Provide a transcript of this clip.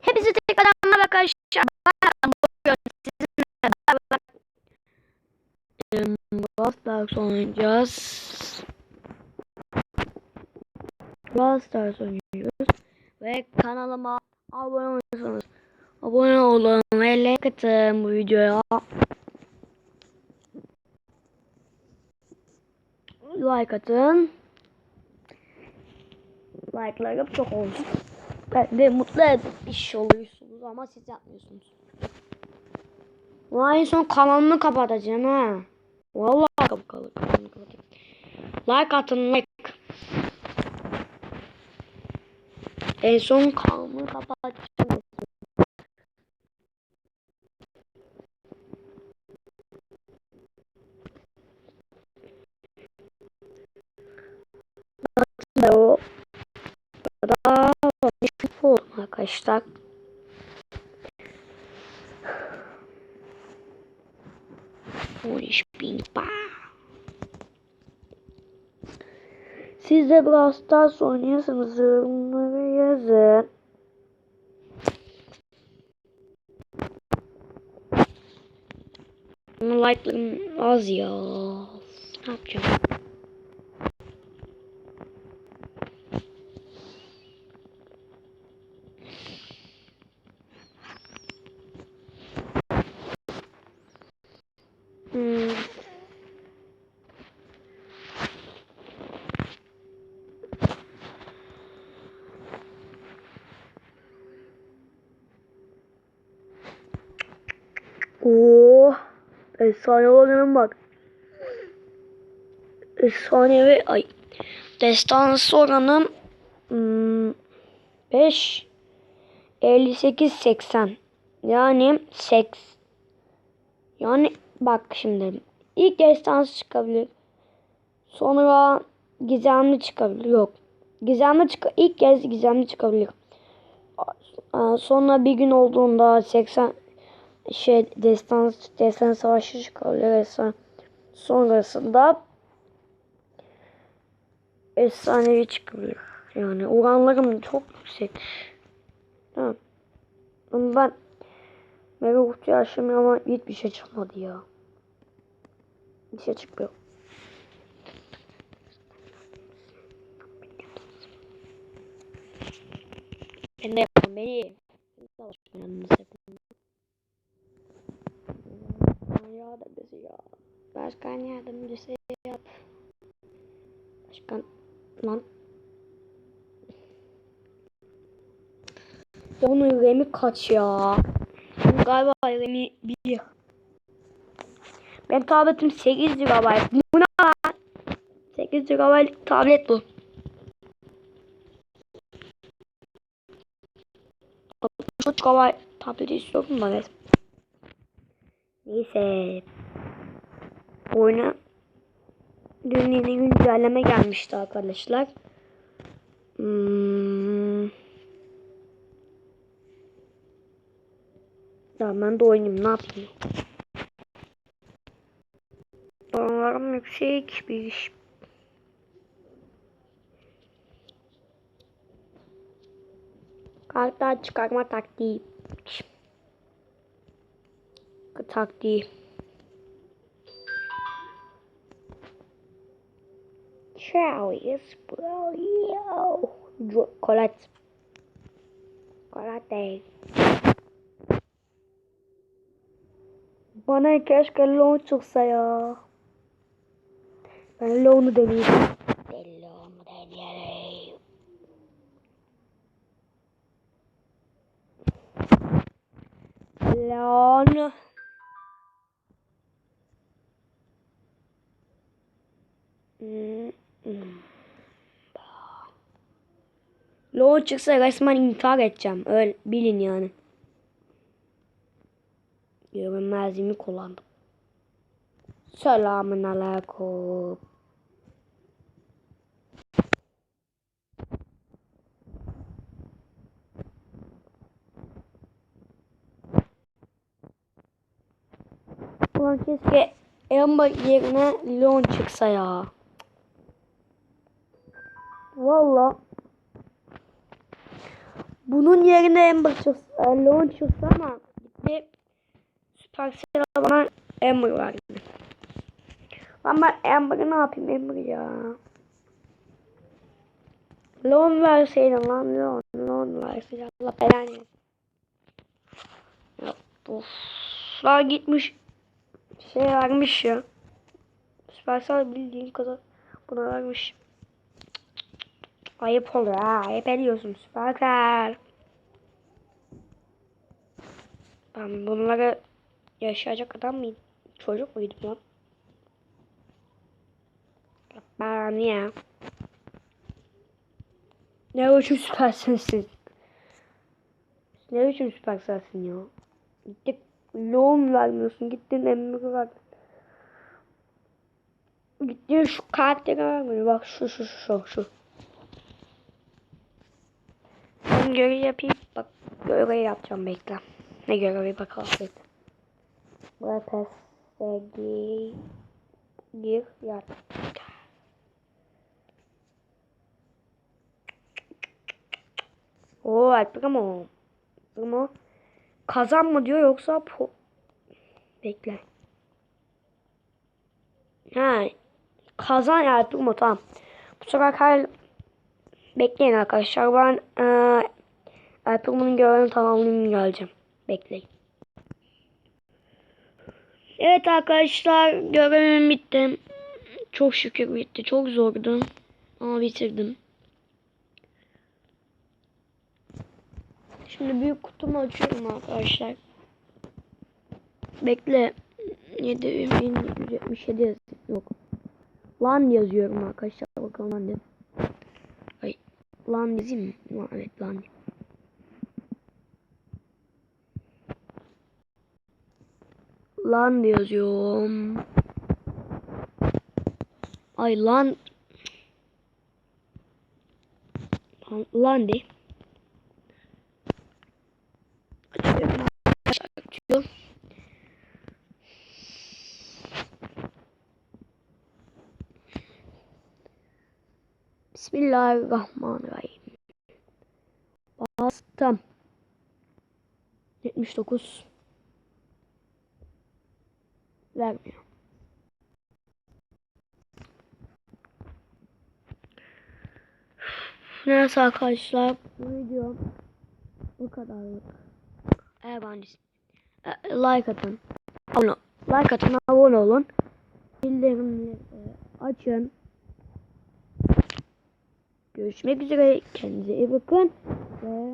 Hepinize tekrardan merhaba arkadaşlar. Sizinle beraber Brawl oynayacağız. Brawl oynuyoruz. Ve kanalıma abone olursanız abone olun ve like atın bu videoya. Like atın. Like'larım çok olsun. Ben de mutlu etmiş oluyorsunuz ama siz yapmıyorsunuz. Vay son kanalımı kapatacağım ha. Vallahi kap kap kanalımı kapatayım. Like atın like. En son kanalımı kapatacağım. İş bin ba. Siz de Brawl Stars oynuyorsanız yorumlara yazın. Ama like'larım az ya. Ne yapacağım? Oo, efsane olanım bak. Efsanevi ay. Destansı oranım hmm, 5 58 80. Yani 8 yani bak şimdi ilk destansı çıkabilir. Sonra gizemli çıkabilir. Yok. Gizemli çık ilk kez gizemli çıkabilir. Sonra bir gün olduğunda 80 şey destan destan savaşı çıkabilir ve son- sonrasında efsanevi çıkabilir. Yani oranlarım çok yüksek. Tamam. Ama ben Mega kutuyu açtım ama hiçbir şey çıkmadı ya. Bir şey çıkmıyor. Ben de yapmam beni. Yalnız yapmam. Yardımcısı ya. Başkan yardımcısı yap. Başkan lan. Onun remi kaç ya? Galiba remi 1. Ben tabletim 8 GB. Bu ne lan? 8 GB tablet bu. 63 GB tablet istiyorum da evet. Neyse. Oyuna dün yeni güncelleme gelmişti arkadaşlar. Hmm. Ben de oynayayım ne yapayım? Puanlarım yüksek bir iş. Kartlar çıkarma taktiği. Taktiği. Ciao, yes, bro, Colette. Colette. Bana keşke loan çıksa ya. Ben loan'u deneyeyim. Ben loan'u. Loan. Hmm, hmm. Loan çıksa resmen intihar edeceğim. Öyle bilin yani. Görünmezliğimi kullandım. Selamun aleyküm. Ulan keşke Amber yerine Leon çıksa ya. Valla bunun yerine Ember çıksa, Leon çıksa ama gitti. Supercell bana Ember. Lan ben Ember'ı ne yapayım Ember ya. Leon verseydin lan Leon. Leon verseydin. Allah belanı. Ya of. Gitmiş. Şey vermiş ya. Supercell bildiğin kadar buna vermiş. Ayıp oluyor ha. Ayıp ediyorsun Supercell. Ben bunları yaşayacak adam mıydım? Çocuk muydum lan? Ben ya. Ne biçim süpersensin? Ne biçim süpersensin ya? Gittik loğum vermiyorsun. Gittin emri verdin. Gittin şu karakteri vermiyor. Bak şu şu şu şu. Ben görev yapayım. Bak görev yapacağım bekle. Ne görevi bakalım bekle. Buraya PSG gir yat. Oo Alprimo. Alprimo. Kazan mı diyor yoksa po... Bekle. Ha. Kazan ya Alprimo tamam. Bu sefer kar... Bekleyin arkadaşlar. Ben eee Alprimo'nun görevini tamamlayayım geleceğim. Bekleyin. Evet arkadaşlar görevim bitti. Çok şükür bitti. Çok zordu. Ama bitirdim. Şimdi büyük kutumu açıyorum arkadaşlar. Bekle. 7177 yazıyor. Yok. Lan yazıyorum arkadaşlar. Bakalım lan. Ay. Lan yazayım mı? Lan, evet lan. Lan yazıyorum. Ay lan. Lan, de. Açıyorum. Açıyorum. Bismillahirrahmanirrahim. Bastım. 79 vermiyor. Neyse arkadaşlar bu video bu kadarlık. Eğer e, like atın. Abone, like atın, abone olun. Bildirimleri e, açın. Görüşmek üzere. Kendinize iyi bakın. Ve